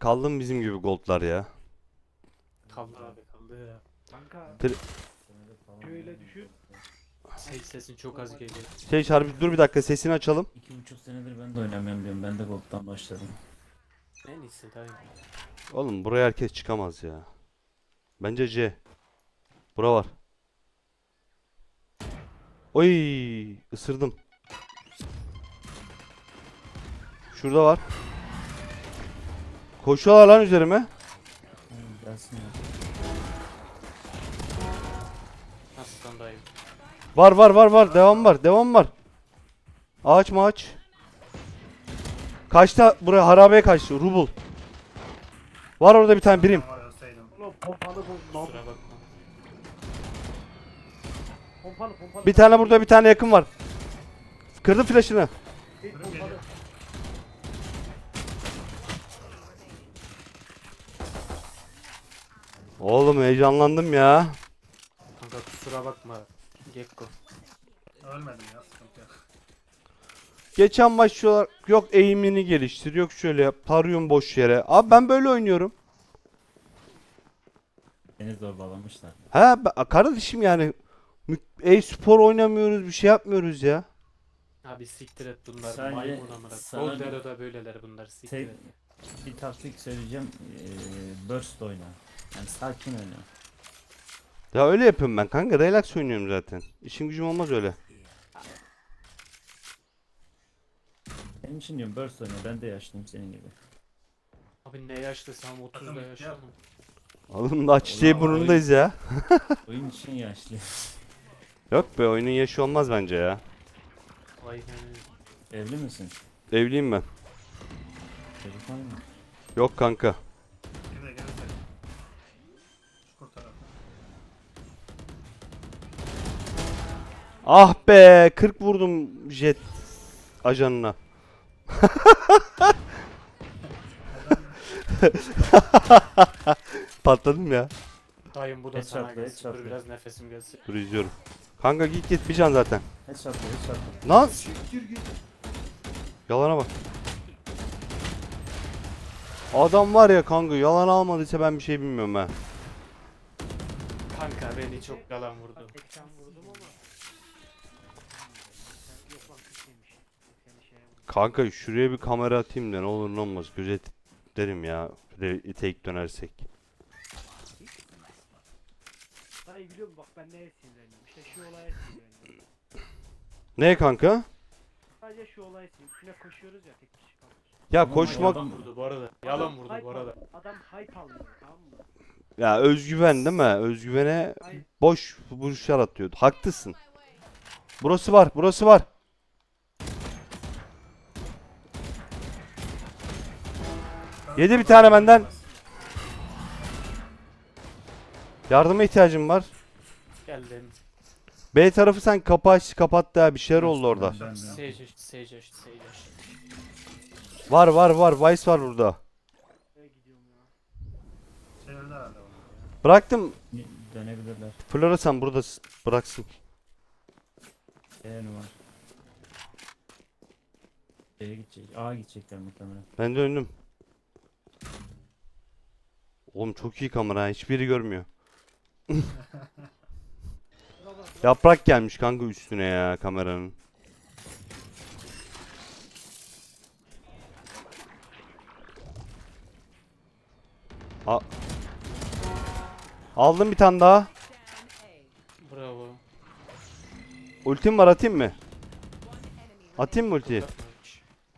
kaldı mı bizim gibi goldlar ya? Kaldı abi kaldı ya. Kanka Tele- şöyle düşün. Ses sesin çok az geliyor. Şey Harbi dur bir dakika sesini açalım. İki buçuk senedir ben de oynamıyorum diyorum. Ben de Gold'dan başladım. En iyisi dayı. Oğlum buraya herkes çıkamaz ya. Bence C. Bura var. Oy, ısırdım. Şurada var. Koşuyorlar lan üzerime. Nasılsın dayı? Var var var var. Devam var. Devam var. Ağaç mı ağaç? Kaçta buraya harabeye kaçtı. Rubul. Var orada bir tane birim. Bir tane burada bir tane yakın var. Kırdım flaşını. Pompalı. Oğlum heyecanlandım ya. Kanka kusura bakma. Gekko. Ölmedim ya sıkıntı yok. Geçen maç şu yok eğimini geliştir yok şöyle yap tarıyorum boş yere. Abi ben böyle oynuyorum. Beni zorbalamışlar. Ha ben- kardeşim yani mü- e-spor oynamıyoruz bir şey yapmıyoruz ya. Abi siktir et bunlar. Sadece Maymun amına. sana Gol bir- da böyleler bunlar siktir Tek et. bir taktik söyleyeceğim. Ee, burst oyna. Yani sakin oyna. Ya öyle yapıyorum ben kanka relax oynuyorum zaten. İşim gücüm olmaz öyle. Benim için diyorum burst oyna. Ben de yaşlıyım senin gibi. Abi ne yaşlısam 30'da Takım yaşamam. Oğlum da çiçeği Ulan burnundayız ya. Oyun için yaşlı. Yok be oyunun yaşı olmaz bence ya. Evli misin? Evliyim ben. Çocuk var mı? Yok kanka. Ah be 40 vurdum jet ajanına. Patladım ya. Dayım bu da sana Headshot'la, gelsin. Dur biraz nefesim gelsin. Dur izliyorum. Kanka git git bir can zaten. Headshot'la headshot'la. Lan Yalana bak. Adam var ya kanka yalan almadıysa ben bir şey bilmiyorum ha. Kanka beni çok yalan vurdu. 80 vurdum ama. Kanka şuraya bir kamera atayım da ne olur ne olmaz gözet derim ya. Tek dönersek. Dayı biliyor musun bak ben neye sinirlendim. İşte şu olaya sinirlendim. Ne kanka? Sadece şu olaya sinirlendim. Üstüne koşuyoruz ya tek kişi kalmış. Ya Ama koşmak Yalan vurdu bu arada. Yalan vurdu bu arada. Adam hype alıyor tamam mı? ya özgüven değil mi? Özgüvene boş vuruşlar atıyor. Haklısın. Burası var, burası var. Yedi bir tane benden. Yardıma ihtiyacım var. Geldim. B tarafı sen kapı aç, kapattı ha bir şeyler oldu orada. Sage Sage Sage Var var var, Vice var burada. Nereye gidiyorum ya? Öldü herhalde onu. Bıraktım. Dönebilirler. Flora sen burada bıraksın. E numara. B'ye gidecek. A gidecekler muhtemelen. Ben döndüm. Oğlum çok iyi kamera hiçbiri görmüyor. Yaprak gelmiş kanka üstüne ya kameranın. A Aldım bir tane daha. Bravo. Ultim var atayım mı? Atayım mı ultiyi?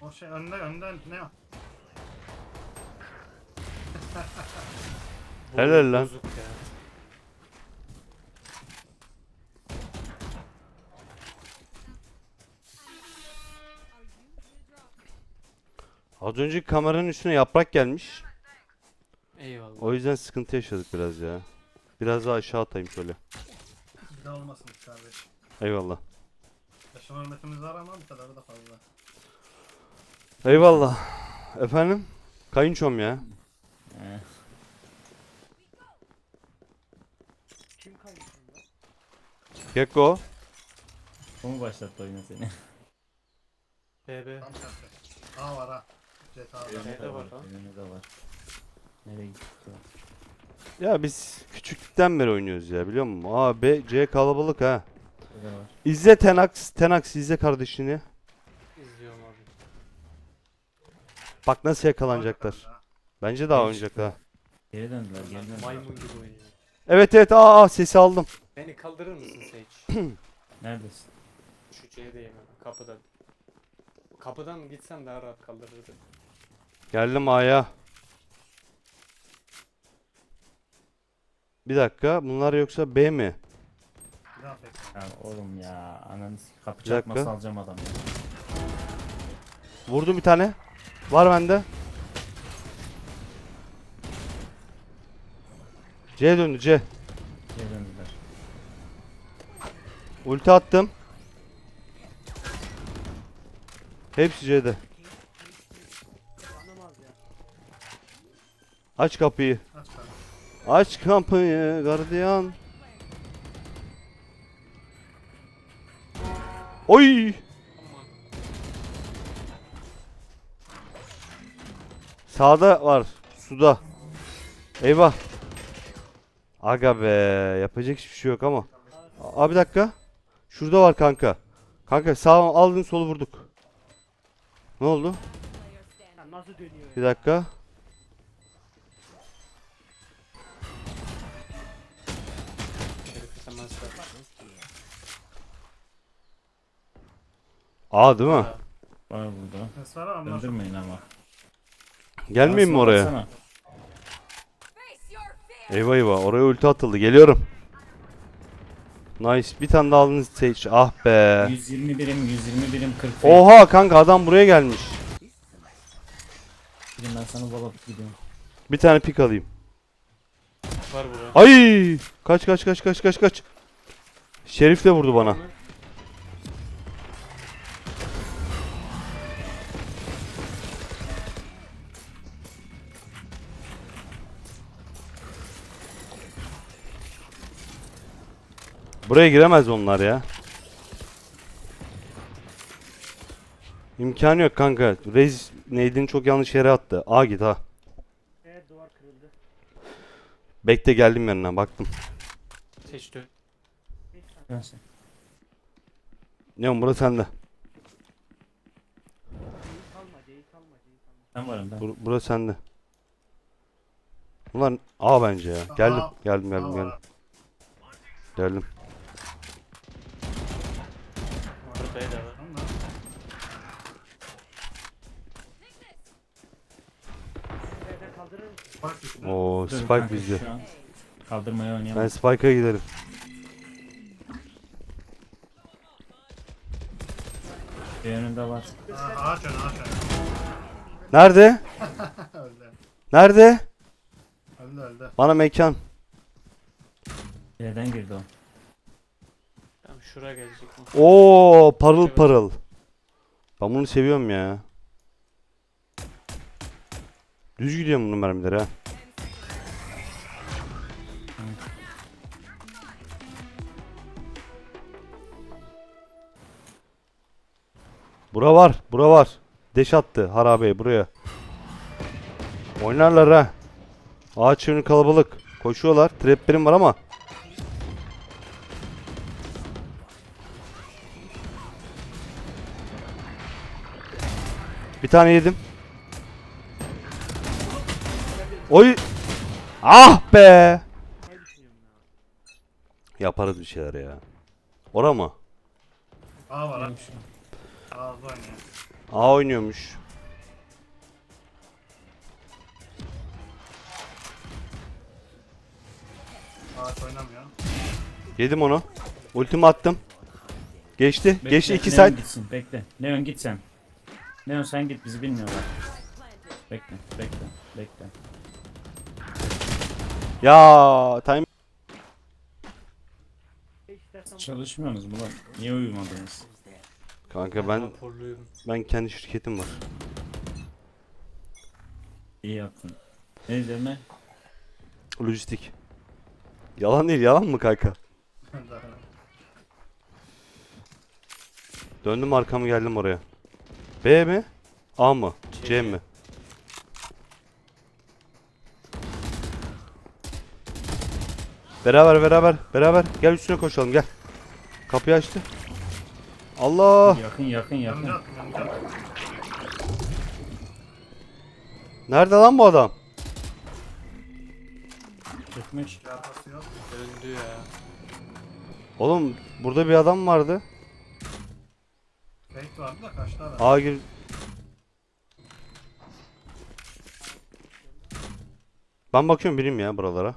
O şey önde önde ne o? Helal lan. bozuk ya. Az önceki kameranın üstüne yaprak gelmiş. Eyvallah. O yüzden sıkıntı yaşadık biraz ya. Biraz daha aşağı atayım şöyle. Bir daha olmasın kardeş. Eyvallah. Yaşama hürmetimiz var ama bu kadar da fazla. Eyvallah. Efendim? Kayınçom ya. Ee, Kim kalmış bunda? Gekko. o mu başlattı oyunu seni? BB. Tam tersi. A var ha. Jet A'da. Evet. Önünde de var var. lan. Önünde de var. Nereye gitti? Ya biz küçüklükten beri oynuyoruz ya biliyor musun? A, B, C kalabalık ha. Burada var. İzle Tenax, Tenax izle kardeşini. İzliyorum abi. Bak nasıl yakalanacaklar. Bence daha oynayacaklar. ha. Geri döndüler geri döndüler. Maymun gibi oynuyor. Evet evet aa, aa sesi aldım. Beni kaldırır mısın Sage? Neredesin? Şu C'deyim hemen kapıda. Kapıdan gitsen daha rahat kaldırırdı. Geldim A'ya. Bir dakika bunlar yoksa B mi? Ya oğlum ya ananı s- kapı Bir dakika. çarpması alacağım adamı. Vurdum bir tane. Var bende. C döndü C. Geri döndüler. Ulti attım. Hepsi C'de. Aç kapıyı. Aç kapıyı gardiyan. Oy! Sağda var. Suda. Eyvah. Aga be. Yapacak hiçbir şey yok ama. Abi bir dakika. Şurada var kanka. Kanka sağ aldın solu vurduk. Ne oldu? Ya nasıl dönüyor Bir dakika. Aa değil mi? Var burada. Döndürmeyin ama. Gelmeyeyim mi oraya? baksana. Eyvah eyvah oraya ulti atıldı. Geliyorum. Nice. Bir tane daha aldınız Sage. Ah be. 120 birim 120 birim 40 Oha kanka adam buraya gelmiş. Birim ben sana balalık gidiyorum. Bir tane pik alayım. var burada. Ay! Kaç kaç kaç kaç kaç kaç. Şerif de vurdu bana. Buraya giremez onlar ya. İmkanı yok kanka. Reis neydin çok yanlış yere attı. A git ha. Evet duvar kırıldı. Bekle geldim yanına baktım. Seçti. Dön sen. Ne oğlum burası sende. Kalma kalma. Ben varım ben. Bur burası sende. Ulan A bence ya. Geldim geldim geldim geldim. Geldim. Burada B de var. Tamam da. Nerede kaldırır mısın? Bak işte. Oo Spike bizde. Kaldırmaya Ben oynayamam. Spike'a giderim. Bir önünde var. Aa, ağaç önü ağaç. Nerede? öldü. Nerede? Öldü öldü. Bana mekan. Nereden girdi o? Tamam şuraya gelecek? Oo parıl parıl. Ben bunu seviyorum ya. Düz gidiyor bunun mermileri ha. Bura var, bura var. Deş attı harabe buraya. Oynarlar ha. Ağaç önü kalabalık. Koşuyorlar. Traplerim var ama. Bir tane yedim. Oy. Ah be. Yaparız bir şeyler ya. Ora mı? Aa var oynuyor. A oynuyormuş. Ağaç oynamıyor. Yedim onu. Ultimi attım. Geçti. Bekle, Geçti iki Neon side. gitsin bekle. Neon git sen. Neon sen git bizi bilmiyorlar. Bekle bekle bekle. Ya time Çalışmıyorsunuz mu lan? Niye uyumadınız? Kanka ben Raporluyum. ben kendi şirketim var. İyi yaptın. Ne üzerine? Lojistik. Yalan değil, yalan mı kanka? Döndüm arkamı geldim oraya. B mi? A mı? C mi? Beraber beraber beraber. Gel üstüne koşalım gel. Kapıyı açtı. Allah. Yakın yakın yakın. Nerede lan bu adam? Çıkmış. Yarpası yok. Döndü ya. Oğlum burada bir adam vardı. Fake vardı da kaçtı adam. Aa gir. Ben bakıyorum bileyim ya buralara.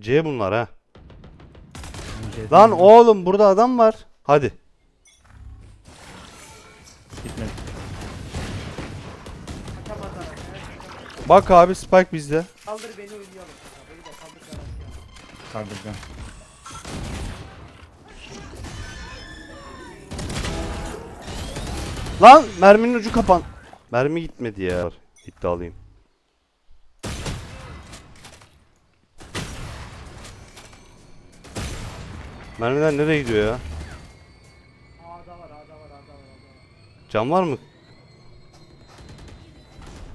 C bunlar ha. Önce- Lan oğlum burada adam var. Hadi. Gitmedi. Bak abi Spike bizde. Kaldır beni oynayalım. Beni de kaldır. Kaldıracağım. Lan merminin ucu kapan. Mermi gitmedi ya. İddialıyım. Mermiler nereye gidiyor ya? A'da var, A'da var, A'da var, A'da var. Can var mı?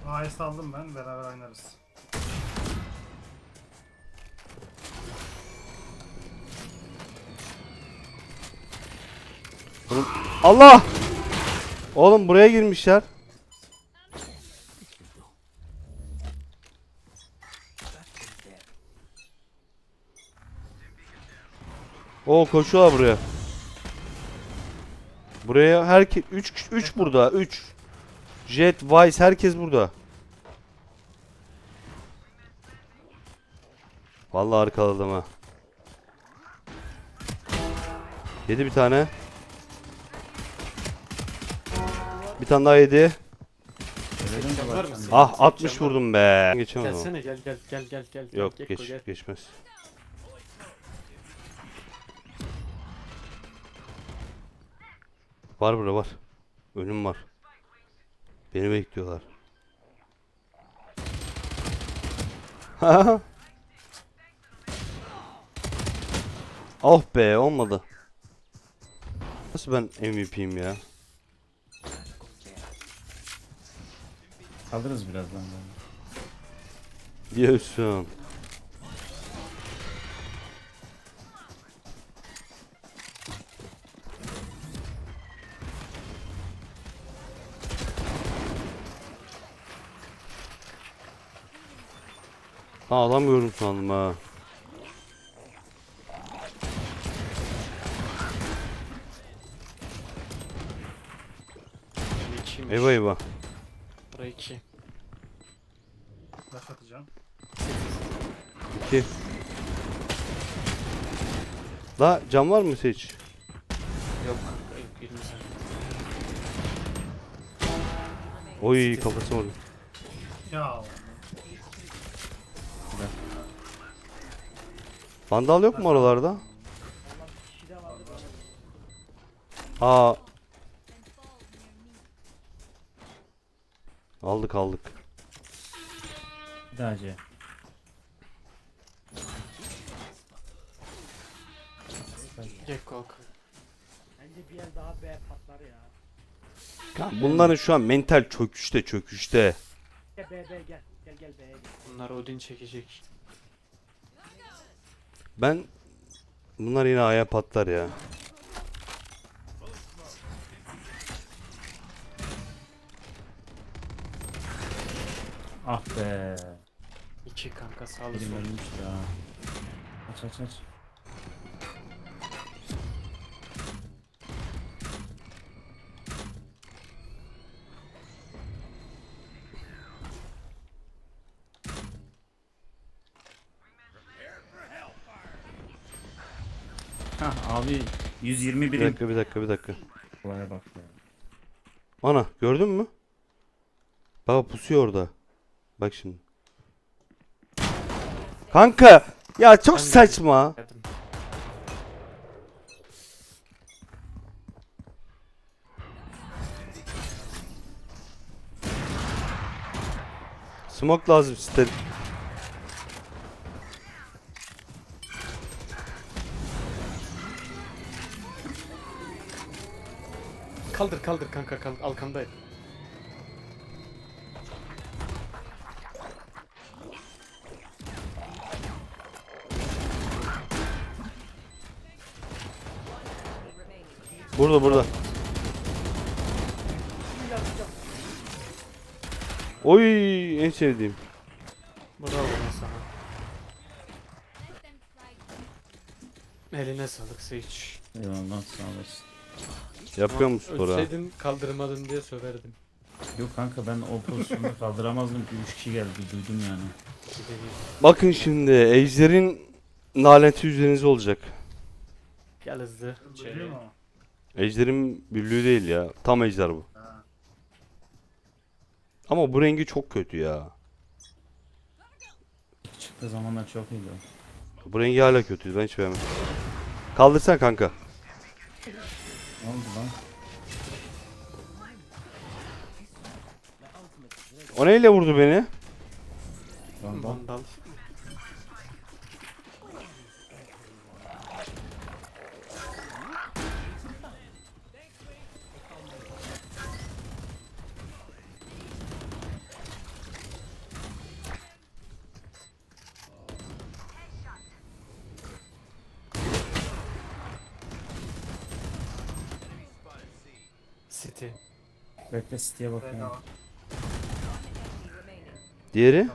A'yı saldım ben beraber oynarız. Allah! Oğlum buraya girmişler. O koşuyorlar buraya. Buraya herkes 3 3 burada 3. Jet, Vice herkes burada. Vallahi arkaladım ha. Yedi bir tane. Bir tane daha yedi. Var mısın? Ah Sen 60 can var vurdum be. Geçemedim. ama. Gelsene gel gel gel gel gel. Yok Gekko, geç geçmez. Var burada var. Önüm var. Beni bekliyorlar. oh be olmadı. Nasıl ben MVP'yim ya? Kaldırırız birazdan. Diyorsun. Ha alamıyorum sandım ha. İkiymiş. Eyvah eyvah. Buraya iki. Flash atacağım. 2 La cam var mı seç? Yok. Ay, 20 saniye. Oy kafası vurdu. Ya Vandal yok mu oralarda? Vallahi bir kişi de vardı bana. Aa. Aldık aldık. Bir daha C. Gekko Hakan. Bence bir el daha B patlar ya. Ya bunların şu an mental çöküşte çöküşte. Gel B B gel. Gel gel B'ye gel. Bunlar Odin çekecek. Ben bunlar yine aya patlar ya. Ah be. İki kanka sağlı Elim sol. ölmüş ya. Aç aç aç. Abi 120 Bir dakika bir dakika bir dakika. Olaya bak ya. Ana gördün mü? Bak pusuyor orada. Bak şimdi. Kanka ya çok Ben de- saçma. Geldim. Smoke lazım size. kaldır kaldır kanka kaldır. Alkamdayım. Burada burada. Oy en sevdiğim. Bravo lan sana. Eline sağlık Sage. Eyvallah sağ olasın. Yapıyor Ama musun sporu ha? Ölseydin kaldırmadın diye söverdim. Yok kanka ben o pozisyonu kaldıramazdım ki 3 kişi geldi duydum yani. Bakın şimdi ejderin laneti üzerinize olacak. Gel hızlı. Mu? Ejderin büllüğü değil ya. Tam ejder bu. Ha. Ama bu rengi çok kötü ya. Çıktığı zamanlar çok iyiydi o. Bu rengi hala kötü. Ben hiç beğenmedim. Kaldırsan kanka. Ne oldu lan? O neyle vurdu beni? Lan. Vandal. Bekle City'ye B'de bakıyorum. Diğeri?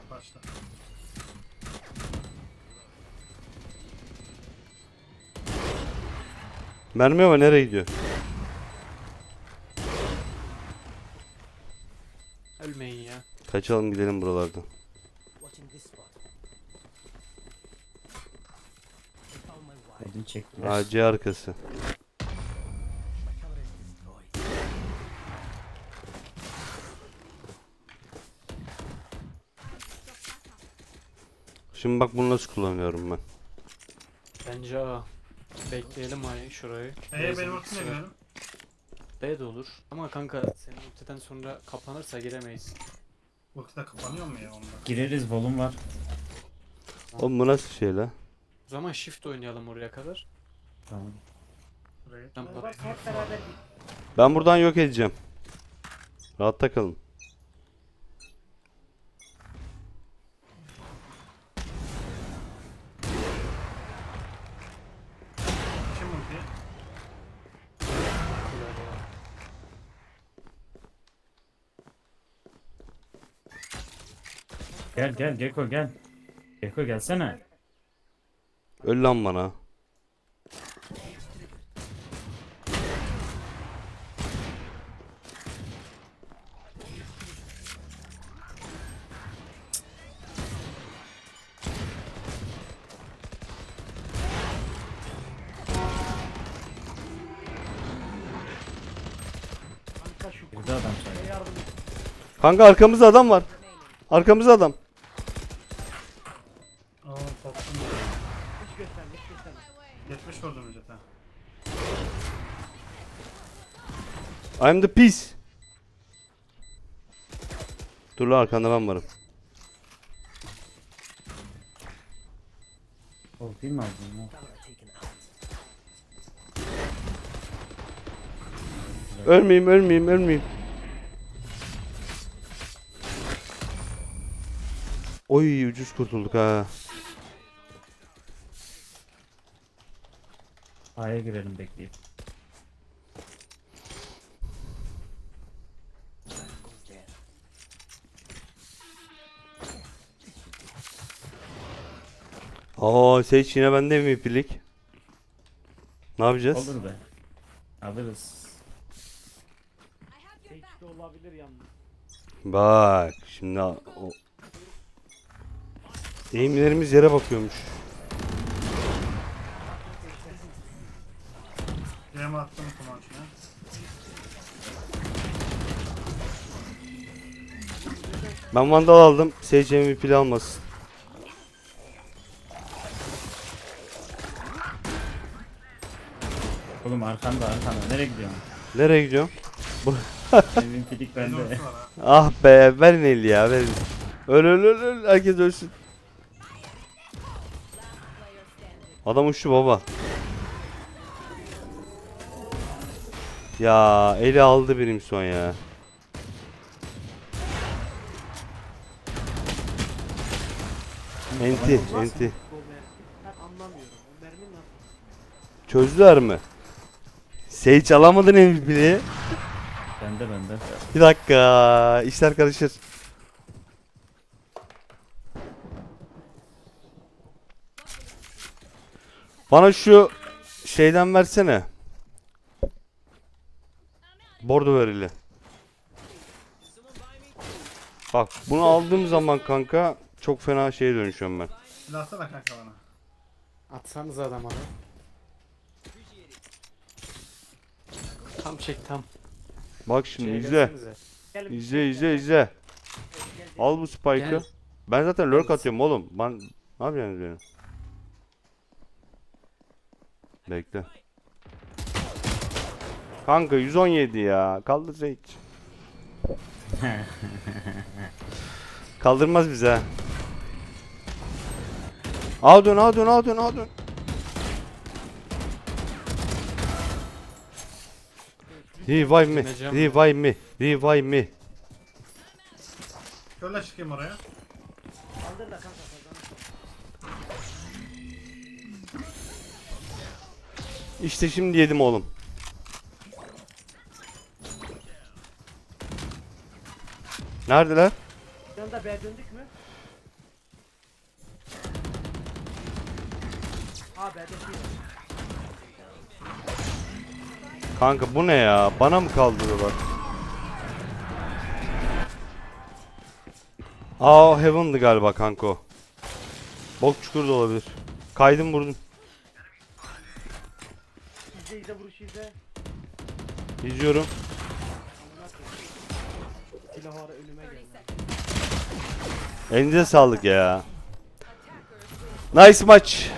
Mermi ama nereye gidiyor? Ölmeyin ya. Kaçalım gidelim buralardan. AC arkası. Şimdi bak bunu nasıl kullanıyorum ben. Bence A. Bekleyelim ay şurayı. E'ye Neyse, benim sıra- girelim. B de olur. Ama kanka senin ultiden sonra kapanırsa giremeyiz. Ulti de kapanıyor mu ya onda? Gireriz volum var. Oğlum bu nasıl şey la? O zaman shift oynayalım oraya kadar. Tamam. Burayı. Ben Bak hep beraber Ben buradan yok edeceğim. Rahatta kalın. Kim ulti? Gel gel Gecko gel. Gecko gelsene. Öl lan bana. Kanka arkamızda adam var. Arkamızda adam. Oo korktum. Hiç gösterme hiç gösterme. 70 vurdum jete. I'm the peace. Dur lan arkanda ben varım. Ultiyi mi aldın ya? Ölmeyeyim ölmeyeyim ölmeyeyim. Oy ucuz kurtulduk ha. A'ya girelim bekleyip. Aa Sage yine bende MVP'lik. Ne yapacağız? Olur be. Alırız. Hiç de olabilir yalnız. Bak şimdi o Eğimlerimiz yere bakıyormuş. Yeme attım kumaşına. Ben Vandal aldım. Sage MVP'li almasın. Oğlum arkanda arkanda. Nereye gidiyorsun? Nereye gidiyorum? Evin filik Bende. Ah be verin eli ya verin. Öl öl öl öl herkes ölsün. Adam uçtu baba. Ya eli aldı benim son ya. Enti enti. Çözdüler mi? Sage alamadın MVP'yi. Bende bende. Bir dakika. işler karışır. Bana şu şeyden versene. Bordo verili. Bak bunu aldığım zaman kanka çok fena şeye dönüşüyorum ben. Silahsana kanka bana. Atsanız adam abi. Tam çek tam. Bak şimdi Şeye izle. gelsenize. İzle izle izle. gel. Al bu spike'ı. Gel. Ben zaten lurk atıyorum oğlum. Ben ne yapıyorsunuz benim? Bekle. Kanka 117 ya. Kaldır Sage. Kaldırmaz bize ha. A dön A dön A dön A dön. Revive me. Dinleyeceğim. Revive me. Revive me. Şöyle çıkayım oraya. Kaldır da kanka. İşte şimdi yedim oğlum. Neredeler? Yanında B döndük mü? Ha şey var. Kanka bu ne ya? Bana mı kaldırıyorlar? Aa Heaven'dı galiba kanka o. Bok çukur da olabilir. Kaydım vurdum. İzle izle vuruş izle. İzliyorum. Elinize sağlık ya. Nice maç.